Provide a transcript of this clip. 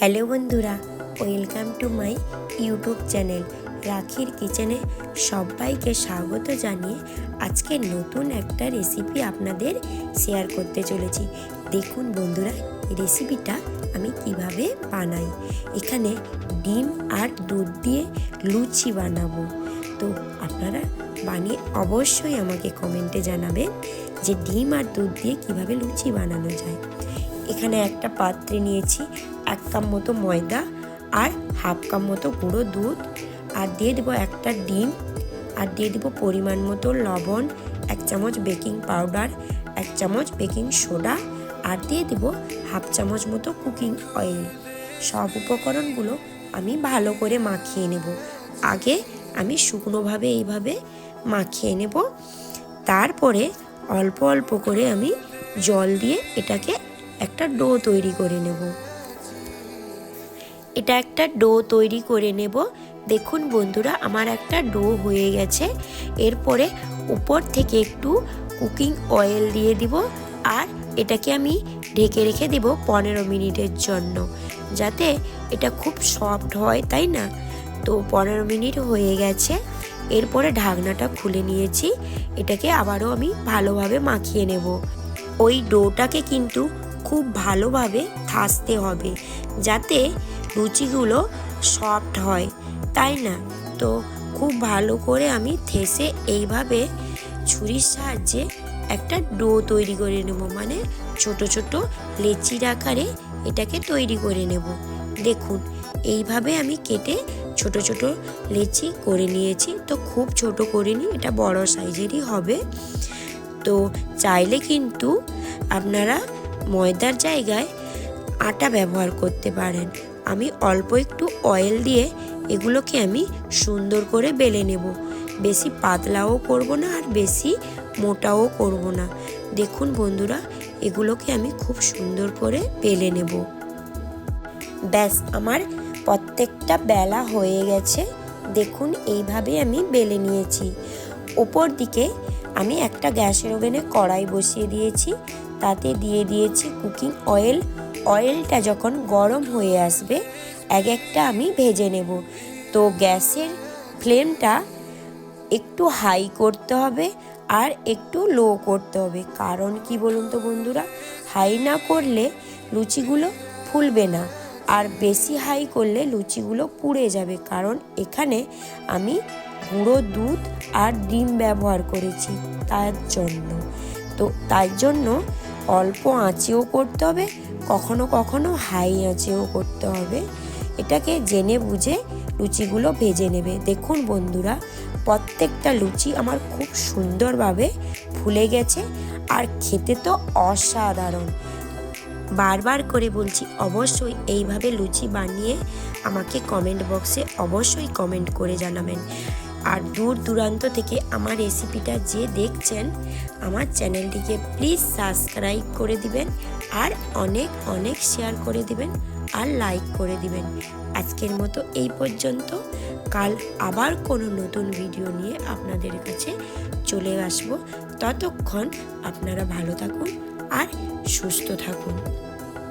Hello বন্ধুরা, welcome to my YouTube channel রাখির কিচেনে সবাইকে স্বাগত জানিয়ে আজকে নতুন একটা রেসিপি আপনাদের শেয়ার করতে চলেছি। দেখুন বন্ধুরা রেসিপিটা আমি কীভাবে বানাই। এখানে ডিম আর দুধ দিয়ে লুচি বানাবো। তো আপনারা বানিয়ে অবশ্যই আমাকে কমেন্টে জানাবেন যে ডিম আর দুধ দিয়ে কীভাবে লুচি বানানো যায়। এখানে একটা পাত্রে নিয়েছি এক কাপ মতো ময়দা আর হাফ কাপ মতো গুঁড়ো দুধ আর দিয়ে দেবো একটা ডিম আর দিয়ে দেবো পরিমাণ মতো লবণ, এক চামচ বেকিং পাউডার, এক চামচ বেকিং সোডা আর দিয়ে দেবো হাফ চামচ মতো কুকিং অয়েল। সব উপকরণগুলো আমি ভালো করে মাখিয়ে নেব। আগে আমি শুকনোভাবে এইভাবে মাখিয়ে নেব। তারপরে অল্প অল্প করে আমি জল দিয়ে এটাকে একটা ডো তৈরি করে নেব। এটা একটা ডো তৈরি করে নেব। দেখুন বন্ধুরা, আমার একটা ডো হয়ে গেছে। এরপরে উপর থেকে একটু কুকিং অয়েল দিয়ে দিব আর এটাকে আমি ঢেকে রেখে দেব পনেরো মিনিটের জন্য। যাতে এটা খুব সফট হয়, তাই না? তো পনেরো মিনিট হয়ে গেছে। এরপরে ঢাকনাটা খুলে নিয়েছি। এটাকে আবারও আমি ভালোভাবে মাখিয়ে নেব। ওই ডোটাকে কিন্তু খুব ভালোভাবে থাসতে হবে। যাতে লুচিগুলো সফট হয়, তাই না? তো খুব ভালো করে আমি থেসে এইভাবে ছুরির সাহায্যে একটা ডো তৈরি করে নেব। মানে ছোট ছোট লেচির আকারে এটাকে তৈরি করে নেব। দেখুন, এইভাবে আমি কেটে ছোট ছোট লেচি করে নিয়েছি। তো খুব ছোট করিনি এটা বড় সাইজেরই হবে। তো চাইলে কিন্তু আপনারা ময়দার জায়গায় আটা ব্যবহার করতে পারেন। আমি অল্প একটু অয়েল দিয়ে এগুলোকে আমি সুন্দর করে বেলে নেব। বেশি পাতলাও করব না আর বেশি মোটাও করব না। দেখুন বন্ধুরা, এগুলোকে আমি খুব সুন্দর করে বেলে নেব। ব্যাস, আমার প্রত্যেকটা বেলা হয়ে গেছে। দেখুন, এইভাবে আমি বেলে নিয়েছি। ওপর দিকে আমি একটা গ্যাসের ওভেনে কড়াই বসিয়ে দিয়েছি। তাতে দিয়ে দিয়েছি কুকিং অয়েল অয়েলটা যখন গরম হয়ে আসবে, এক একটা আমি ভেজে নেব। তো গ্যাসের ফ্লেমটা একটু হাই করতে হবে আর একটু লো করতে হবে। কারণ কি বলুন তো বন্ধুরা হাই না করলে লুচিগুলো ফুলবে না। আর বেশি হাই করলে লুচিগুলো পুড়ে যাবে। কারণ এখানে আমি গুঁড়ো দুধ আর ডিম ব্যবহার করেছি তার জন্য। তো তার জন্য অল্প আঁচেও করতে হবে, কখনো কখনো হাই আঁচেও করতে হবে। এটাকে জেনে বুঝে লুচিগুলো ভেজে নেবে। দেখুন বন্ধুরা, প্রত্যেকটা লুচি আমার খুব সুন্দরভাবে ফুলে গেছে আর খেতে তো অসাধারণ। বারবার করে বলছি, অবশ্যই এইভাবে লুচি বানিয়ে আমাকে কমেন্ট বক্সে অবশ্যই কমেন্ট করে জানাবেন। আর দূর দূরান্ত থেকে আমার রেসিপিটা যে দেখছেন, আমার চ্যানেলটিকে প্লিজ সাবস্ক্রাইব করে দিবেন আর অনেক অনেক শেয়ার করে দিবেন আর লাইক করে দিবেন। আজকের মতো এই পর্যন্ত। কাল আবার কোনো নতুন ভিডিও নিয়ে আপনাদের কাছে চলে আসব। ততক্ষণ আপনারা ভালো থাকুন আর সুস্থ থাকুন।